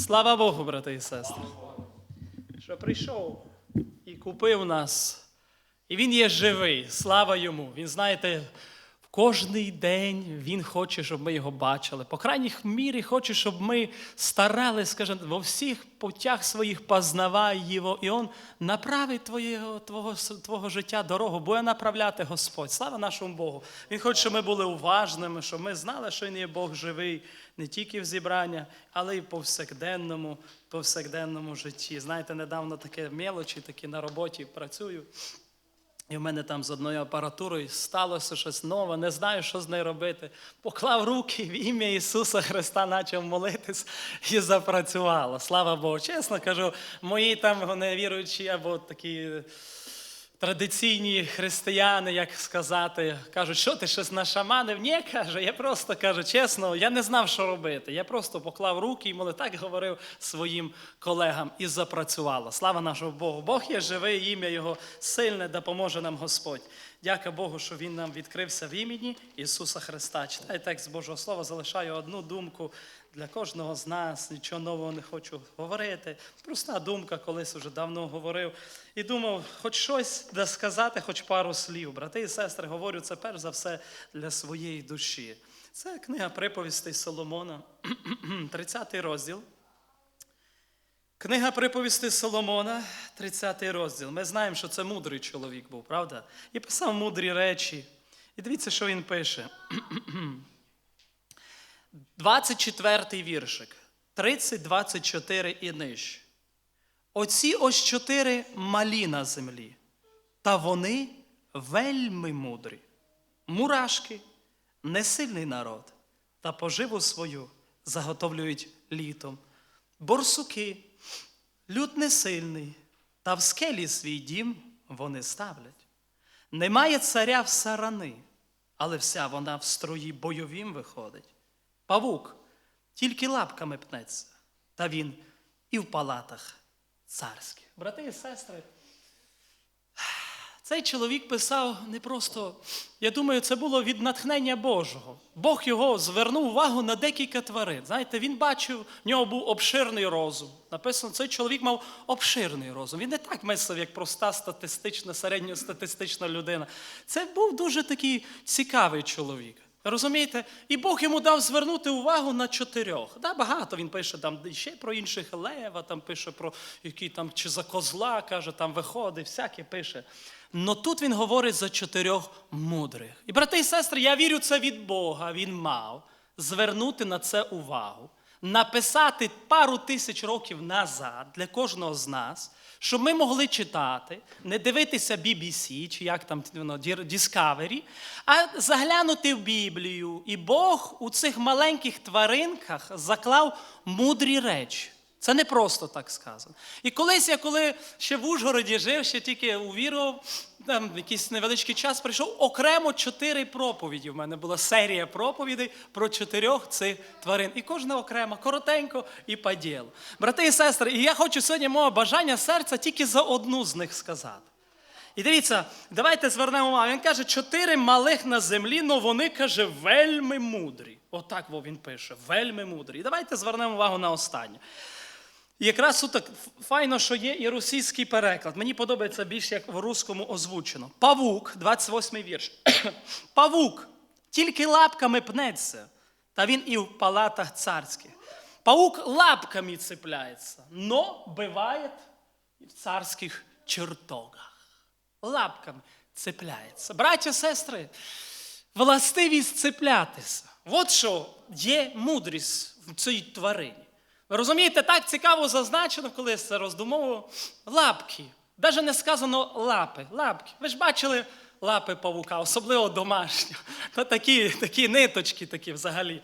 Слава Богу, брати і сестри, що прийшов і купив нас. І він є живий, слава йому. Він, знаєте, кожний день він хоче, щоб ми його бачили. По крайній мірі хоче, щоб ми старались, скажімо, во всіх путях своїх познавай його, і він направить твоєго, твого, твого життя дорогу, буде направляти Господь. Слава нашому Богу. Він хоче, щоб ми були уважними, щоб ми знали, що він є Бог живий не тільки в зібрання, але й в повсякденному, повсякденному житті. Знаєте, недавно таке мелочі, такі на роботі працюю. І в мене там з одною апаратурою сталося щось нове, не знаю, що з нею робити. Поклав руки в ім'я Ісуса Христа, почав молитись і запрацювало. Слава Богу. Чесно кажу, мої там невіруючі віруючі або такі традиційні християни, як сказати, кажуть, що ти щось нашаманив? Ні, каже, я просто кажу, чесно, я не знав, що робити. Я просто поклав руки і моли так говорив своїм колегам і запрацювало. Слава нашому Богу. Бог є живий, ім'я Його сильне, допоможе нам Господь. Дяка Богу, що Він нам відкрився в імені Ісуса Христа. Читай текст Божого Слова, залишаю одну думку для кожного з нас. Нічого нового не хочу говорити. Проста думка, колись вже давно говорив. І думав, хоч щось да сказати, хоч пару слів. Брати і сестри, говорю це перш за все для своєї душі. Це книга приповістей Соломона, 30 розділ. Книга приповісти Соломона, 30 розділ. Ми знаємо, що це мудрий чоловік був, правда? І писав мудрі речі. І дивіться, що він пише. 24 віршик. 30, 24 і нижче. Оці ось чотири малі на землі, та вони вельми мудрі. Мурашки, несильний народ, та поживу свою заготовлюють літом. Борсуки, люд несильний, та в скелі свій дім вони ставлять. Немає царя в сарани, але вся вона в строї бойовім виходить. Павук тільки лапками пнеться, та він і в палатах царських. Брати і сестри, цей чоловік писав не просто, я думаю, це було від натхнення Божого. Бог його звернув увагу на декілька тварин. Знаєте, він бачив, в нього був обширний розум. Написано, цей чоловік мав обширний розум. Він не так мислив, як проста статистична, середньостатистична людина. Це був дуже такий цікавий чоловік. Розумієте? І Бог йому дав звернути увагу на чотирьох. Да, багато він пише там ще про інших лева, там пише про які там чи за козла, каже, там виходить, всяке пише. Но тут він говорить за чотирьох мудрих. І брати і сестри, я вірю, це від Бога. Він мав звернути на це увагу, написати пару тисяч років назад для кожного з нас, щоб ми могли читати, не дивитися BBC чи як там воно, Discovery, а заглянути в Біблію. І Бог у цих маленьких тваринках заклав мудрі речі. Це не просто так сказано. І колись я, коли ще в Ужгороді жив, ще тільки увірував, там якийсь невеличкий час прийшов окремо чотири проповіді. В мене була серія проповідей про чотирьох цих тварин. І кожна окрема, коротенько і по ділу. Брати і сестри, і я хочу сьогодні мого бажання серця тільки за одну з них сказати. І дивіться, давайте звернемо увагу. Він каже, чотири малих на землі, але вони каже, вельми мудрі. Отак він пише, вельми мудрі. І давайте звернемо увагу на останнє. Якраз тут так файно, що є і російський переклад. Мені подобається більше, як в русскому озвучено. Павук, 28 вірш. Павук тільки лапками пнеться, та він і в палатах царських. Паук лапками цепляється, но буває і в царських чертогах. Лапками цепляється. Браття, сестри, властивість цеплятися. От що є мудрість в цій тварині. Ви розумієте, так цікаво зазначено, коли це роздумовував. Лапки. Навіть не сказано лапи. Лапки. Ви ж бачили лапи павука, особливо домашнього. Та такі, такі ниточки такі взагалі.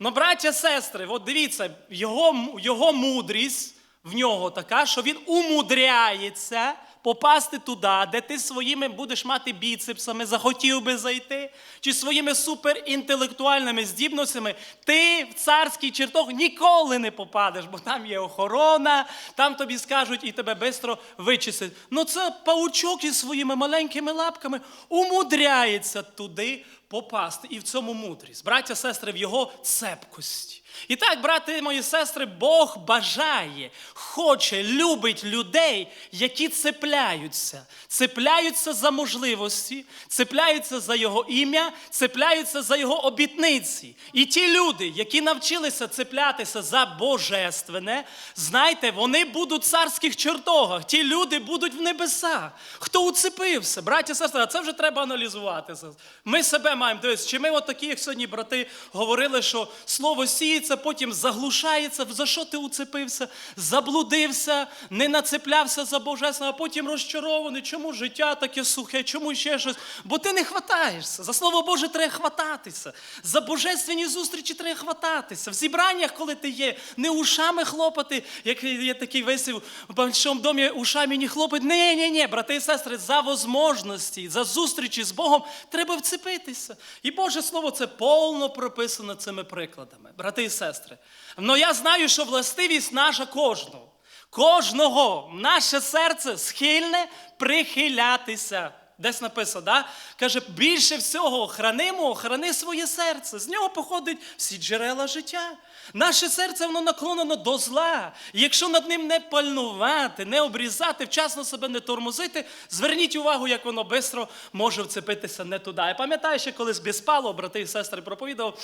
Ну, браття, сестри, от дивіться, його, його мудрість в нього така, що він умудряється попасти туди, де ти своїми будеш мати біцепсами, захотів би зайти, чи своїми суперінтелектуальними здібностями, ти в царський чертог ніколи не попадеш, бо там є охорона, там тобі скажуть і тебе швидко вичистять. Ну це паучок із своїми маленькими лапками умудряється туди попасти і в цьому мудрість. Браття, сестри, в його цепкості. І так, брати мої сестри, Бог бажає, хоче, любить людей, які цепляються, цепляються за можливості, цепляються за його ім'я, цепляються за його обітниці. І ті люди, які навчилися цеплятися за божественне, знайте, вони будуть в царських чертогах, ті люди будуть в небесах. Хто уцепився, браття, сестри, а це вже треба аналізувати. Ми себе маємо дивитися, чи ми от такі, як сьогодні брати говорили, що слово сіється, потім заглушається. За що ти уцепився? Заблудився, не нацеплявся за божественне, а потім розчарований. Чому життя таке сухе, чому ще щось? Бо ти не хватаєшся. За слово Боже треба хвататися. За божественні зустрічі треба хвататися. В зібраннях, коли ти є, не ушами хлопати, як є такий висів в большому домі, ушами не хлопать. Ні, ні, ні, брати і сестри, за возможності, за зустрічі з Богом треба вцепитися. І Боже Слово це повно прописано цими прикладами, брати і сестри. Ну я знаю, що властивість наша кожного. Кожного наше серце схильне прихилятися. Десь написано, да? каже, більше всього хранимо, храни своє серце. З нього походять всі джерела життя. Наше серце воно наклонено до зла. І якщо над ним не пальнувати, не обрізати, вчасно себе не тормозити, зверніть увагу, як воно швидко може вцепитися не туди. Я пам'ятаю, ще колись Біспало, брати і сестри, проповідав.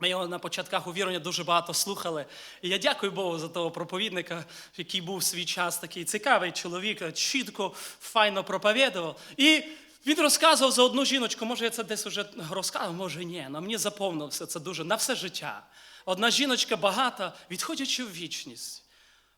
Ми його на початках увірення дуже багато слухали. І я дякую Богу за того проповідника, який був в свій час такий цікавий чоловік, чітко, файно проповідував. І він розказував за одну жіночку, може, я це десь вже розказував, може ні. але мені заповнилося це дуже на все життя. Одна жіночка багата, відходячи в вічність.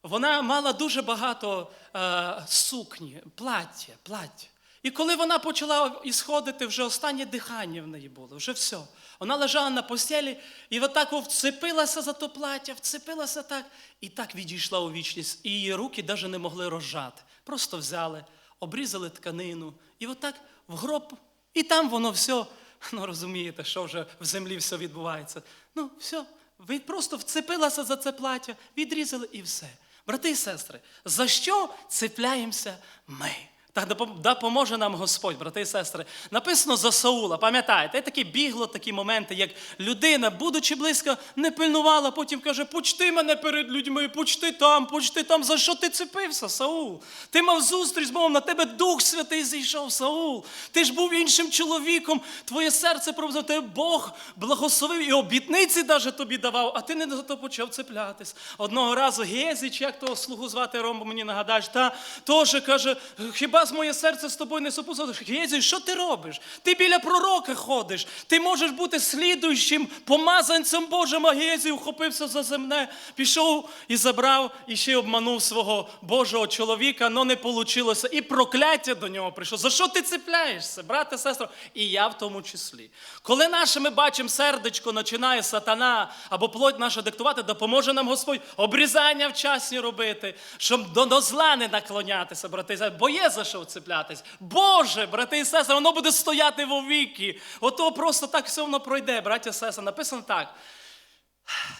Вона мала дуже багато е, сукні, плаття, плаття. І коли вона почала ісходити, вже останнє дихання в неї було, вже все. Вона лежала на постелі і отак вцепилася за то плаття, вцепилася так, і так відійшла у вічність. І її руки навіть не могли розжати. Просто взяли, обрізали тканину, і отак в гроб, і там воно все, ну розумієте, що вже в землі все відбувається. Ну, все, ви просто вцепилася за це плаття, відрізали і все. Брати і сестри, за що цепляємося ми? Так допоможе нам Господь, брати і сестри. Написано за Саула, пам'ятаєте, такі бігло такі моменти, як людина, будучи близько, не пильнувала, потім каже, почти мене перед людьми, почти там, почти там. За що ти цепився, Саул? Ти мав зустріч з Богом, на тебе Дух Святий зійшов, Саул. Ти ж був іншим чоловіком, твоє серце пробував, тебе Бог благословив і обітниці навіть тобі давав, а ти не за то почав цеплятись. Одного разу Гезіч, як того слугу звати Ромбо, мені нагадаєш, та теж каже, хіба з моє серце з тобою не сопутало. Гезі, що ти робиш? Ти біля пророка ходиш. Ти можеш бути слідуючим помазанцем Божим, а Гезі вхопився за земне, пішов і забрав, і ще й обманув свого Божого чоловіка, але не вийшло. І прокляття до нього прийшло. За що ти цепляєшся, брате, сестро? І я в тому числі. Коли наше ми бачимо сердечко, починає сатана або плоть наша диктувати, допоможе нам Господь обрізання вчасні робити, щоб до, до зла не наклонятися, брати. Бо є за що вцеплятись. Боже, брати і сестри, воно буде стояти вовіки. Ото просто так все воно пройде, браття і сестри. Написано так.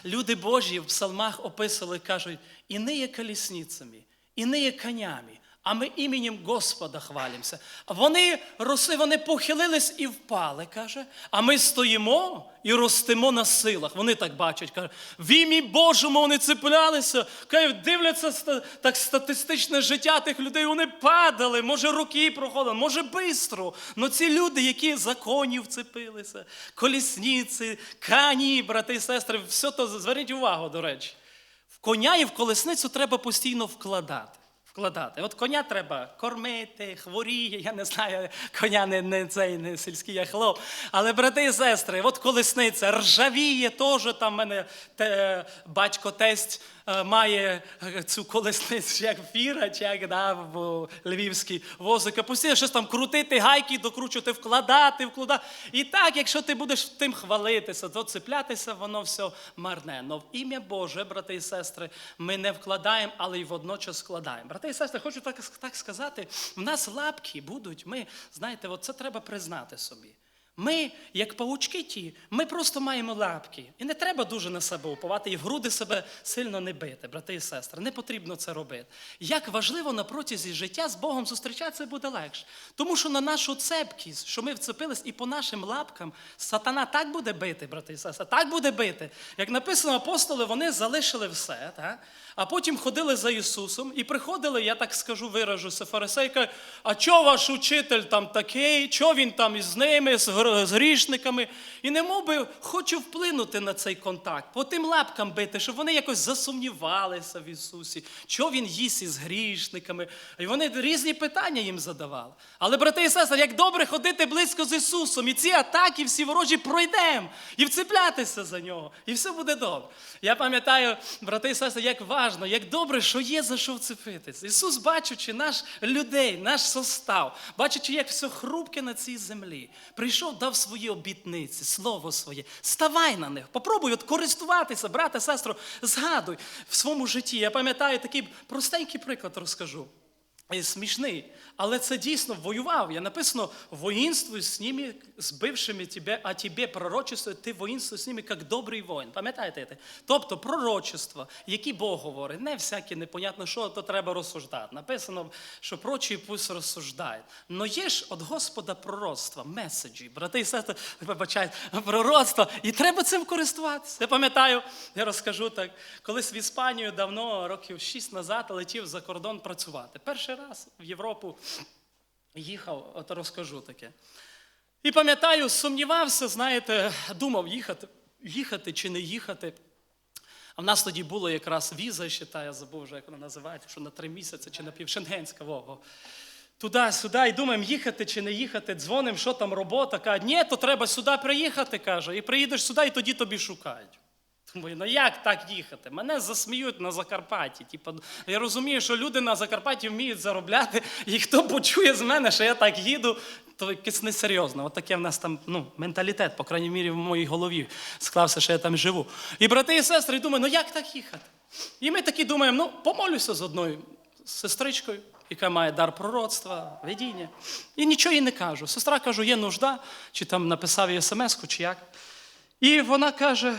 Люди Божі в псалмах описували, кажуть, і не є колісницями, і не є конями, а ми іменем Господа хвалимося. Вони росли, вони похилились і впали, каже. А ми стоїмо і ростемо на силах. Вони так бачать, каже, в ім'ї Божому вони цеплялися, каже, дивляться так статистичне життя тих людей. Вони падали, може, роки проходили, може, бистро. Но ці люди, які законів вцепилися, колісниці, кані, брати і сестри, все то зверніть увагу, до речі. В коня і в колесницю треба постійно вкладати вкладати. От коня треба кормити, хворіє, я не знаю, коня не не цей не сільський я хлоп. Але брати і сестри, от колесниця ржавіє, теж там мене те, батько тесть має цю колесницю, як фіра, чи як да, в Львівській возика. Постійно щось там крутити, гайки, докручувати, вкладати, вкладати. І так, якщо ти будеш тим хвалитися, то цеплятися, воно все марне. Но в ім'я Боже, брати і сестри, ми не вкладаємо, але й водночас складаємо. Брати і сестри, хочу так, так сказати, в нас лапки будуть. Ми, знаєте, от це треба признати собі. Ми, як павучки ті, ми просто маємо лапки. І не треба дуже на себе уповати і в груди себе сильно не бити, брати і сестри. Не потрібно це робити. Як важливо на протязі життя з Богом зустрічатися буде легше. Тому що на нашу цепкість, що ми вцепились, і по нашим лапкам сатана так буде бити, брати і сестри, так буде бити. Як написано, апостоли, вони залишили все, так? а потім ходили за Ісусом і приходили, я так скажу, виражуся, фарисей каже, а чо ваш учитель там такий, чо він там із ними, з з грішниками? І не мов би хочу вплинути на цей контакт, по тим лапкам бити, щоб вони якось засумнівалися в Ісусі, чо він їсть із грішниками. І вони різні питання їм задавали. Але, брати і сестри, як добре ходити близько з Ісусом, і ці атаки всі ворожі пройдемо, і вцеплятися за нього, і все буде добре. Я пам'ятаю, брати і сестри, як важно, як добре, що є за що вцепитися. Ісус, бачачи наш людей, наш состав, бачачи, як все хрупке на цій землі, прийшов, дав свої обітниці, слово своє. Ставай на них, попробуй от користуватися, брате, сестру, згадуй в своєму житті. Я пам'ятаю такий простенький приклад розкажу. Смішний, але це дійсно воював. Я написано воїнствуй з ними, з бившими тебе, а тебе пророчество, ти воїнствуй з ними, як добрий воїн. Пам'ятаєте? Тобто пророчество, які Бог говорить, не всяке непонятно, що то треба розсуждати. Написано, що прочі пусть розсуждають. Но є ж від Господа пророцтва, меседжі, брати і сестри, вибачайте, пророцтво, і треба цим користуватися. Я пам'ятаю, я розкажу так, колись в Іспанію давно, років шість назад, летів за кордон працювати. Перший раз в Європу їхав, от розкажу таке. І пам'ятаю, сумнівався, знаєте, думав, їхати, їхати чи не їхати. А в нас тоді було якраз віза, ще та, я забув вже, як вона називається, що на три місяці чи на пів Шенгенська Вова. Туди-сюди, і думаємо, їхати чи не їхати, дзвонимо, що там робота. Каже, ні, то треба сюди приїхати, каже, і приїдеш сюди, і тоді тобі шукають. Думаю, ну як так їхати? Мене засміють на Закарпатті. Типу, я розумію, що люди на Закарпатті вміють заробляти, і хто почує з мене, що я так їду, то якесь несерйозно. От таке в нас там ну, менталітет, по крайній мірі, в моїй голові склався, що я там живу. І брати і сестри, думаю, ну як так їхати? І ми такі думаємо, ну помолюся з одною сестричкою, яка має дар пророцтва, видіння. І нічого їй не кажу. Сестра кажу, є нужда, чи там написав їй смс-ку, чи як. І вона каже: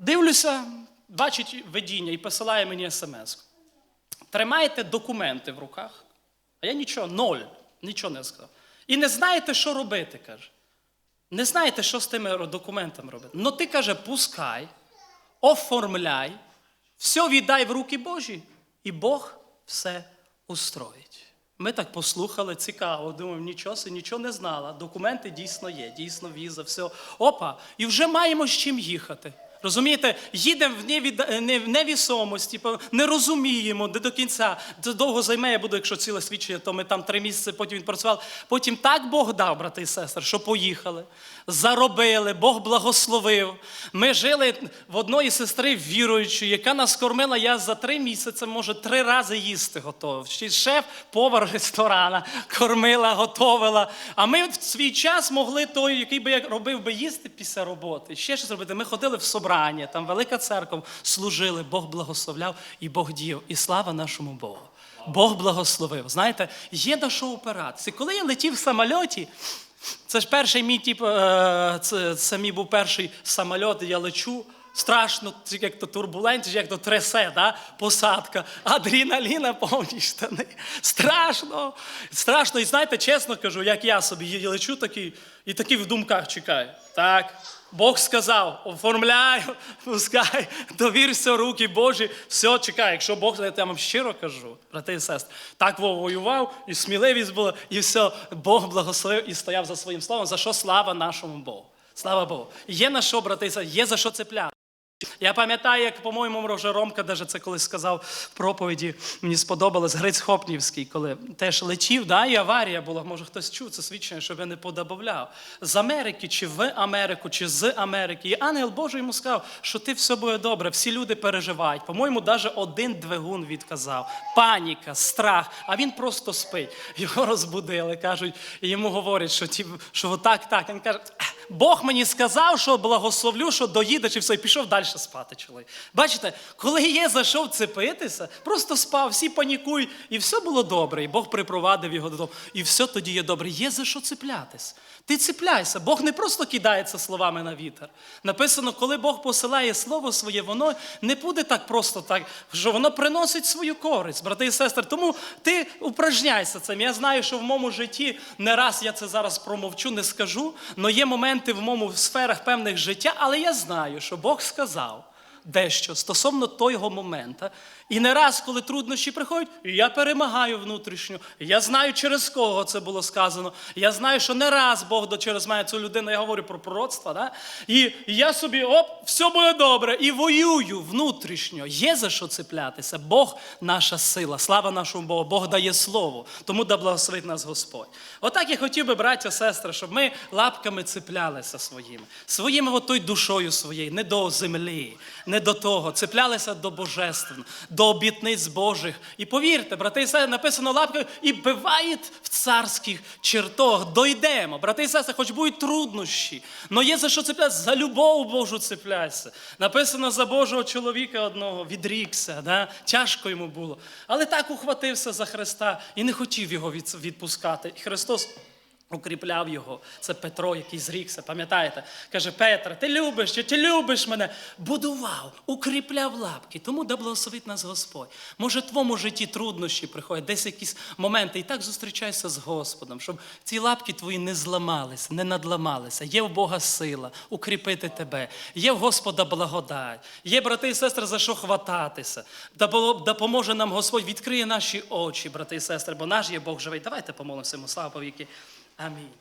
дивлюся, бачить видіння і посилає мені смс. Тримаєте документи в руках, а я нічого, ноль, нічого не сказав. І не знаєте, що робити, каже. Не знаєте, що з тими документами робити. Ну ти каже, пускай, оформляй, все віддай в руки Божі, і Бог все устроїть. Ми так послухали, цікаво, думаємо, нічого, нічого не знала. Документи дійсно є, дійсно віза, все. Опа, і вже маємо з чим їхати. Розумієте, їдемо в невід- в невісомості, не розуміємо де до кінця. Це довго займе, я буду, якщо ціле свідчення, то ми там три місяці потім відпрацювали. Потім так Бог дав, брати і сестри, що поїхали, заробили, Бог благословив. Ми жили в одної сестри віруючої, яка нас кормила. Я за три місяці, може, три рази їсти готовив. Ще шеф, повар ресторана, кормила, готовила. А ми в свій час могли той, який би робив би їсти після роботи. Ще щось робити. Ми ходили в собрання, там велика церква, служили, Бог благословляв і Бог діяв. І слава нашому Богу. Бог благословив. Знаєте, є на що опиратися. Коли я летів в самольоті, це ж перший мій тип, е, це, це мій був перший самоліт, я лечу. Страшно, як то турбуленція, як то тресе, да? посадка, адреналіна повні штани. Страшно, страшно. І знаєте, чесно кажу, як я собі лечу такий, і такий в думках чекаю. Так, Бог сказав, оформляй, пускай, довірся руки Божі, все, чекай. Якщо Бог, я вам щиро кажу, брати і сестри, так воював, і сміливість була, і все, Бог благословив і стояв за своїм словом, за що слава нашому Богу. Слава Богу. Є на що, брати і сестри, є за що цепляти. Я пам'ятаю, як, по-моєму, вже Ромка даже це колись сказав в проповіді. Мені сподобалось Гриць Хопнівський, коли теж летів, да, і аварія була. Може, хтось чув це свідчення, щоб я не подобавляв. З Америки, чи в Америку, чи з Америки. І ангел Божий йому сказав, що ти все буде добре, всі люди переживають. По-моєму, навіть один двигун відказав. Паніка, страх, а він просто спить. Його розбудили, кажуть, і йому говорять, що ті, що отак, так. Він каже, Бог мені сказав, що благословлю, що доїде, чи все, і пішов далі спати чоловік. Бачите, коли є за що вцепитися, просто спав, всі панікують, і все було добре. І Бог припровадив його додому. І все тоді є добре. Є за що цеплятись. Ти цепляйся. Бог не просто кидається словами на вітер. Написано, коли Бог посилає слово своє, воно не буде так просто так, що воно приносить свою користь, брати і сестри. Тому ти упражняйся цим. Я знаю, що в моєму житті не раз я це зараз промовчу, не скажу, але є моменти в моєму сферах певних життя, але я знаю, що Бог сказав. Дещо стосовно того моменту. І не раз, коли труднощі приходять, я перемагаю внутрішньо. Я знаю, через кого це було сказано. Я знаю, що не раз Бог до через мене цю людину, я говорю про пророцтво, да? і я собі, оп, все буде добре, і воюю внутрішньо. Є за що цеплятися. Бог наша сила. Слава нашому Богу. Бог дає слово. Тому да благословить нас Господь. Отак я хотів би, браття, сестри, щоб ми лапками цеплялися своїми, своїми отою душою своєю, не до землі, не до того. Цеплялися до божественного, до обітниць Божих. І повірте, брати і сестри, написано лапкою, і биває в царських чертогах. Дойдемо, брати і сестри, хоч будуть труднощі, але є за що цеплятися, за любов Божу цепляйся. Написано за Божого чоловіка одного, відрікся, да? тяжко йому було. Але так ухватився за Христа і не хотів його відпускати. І Христос Укріпляв його. Це Петро, який зрікся, пам'ятаєте? Каже, Петре, ти любиш, чи ти любиш мене? Будував, укріпляв лапки. Тому да благословить нас Господь. Може, в твоєму житті труднощі приходять, десь якісь моменти. І так зустрічайся з Господом, щоб ці лапки твої не зламалися, не надламалися. Є в Бога сила укріпити тебе. Є в Господа благодать. Є, брати і сестри, за що хвататися. Да допоможе нам Господь, відкриє наші очі, брати і сестри, бо наш є Бог живий. Давайте помолимося йому. Слава повіки. Amém.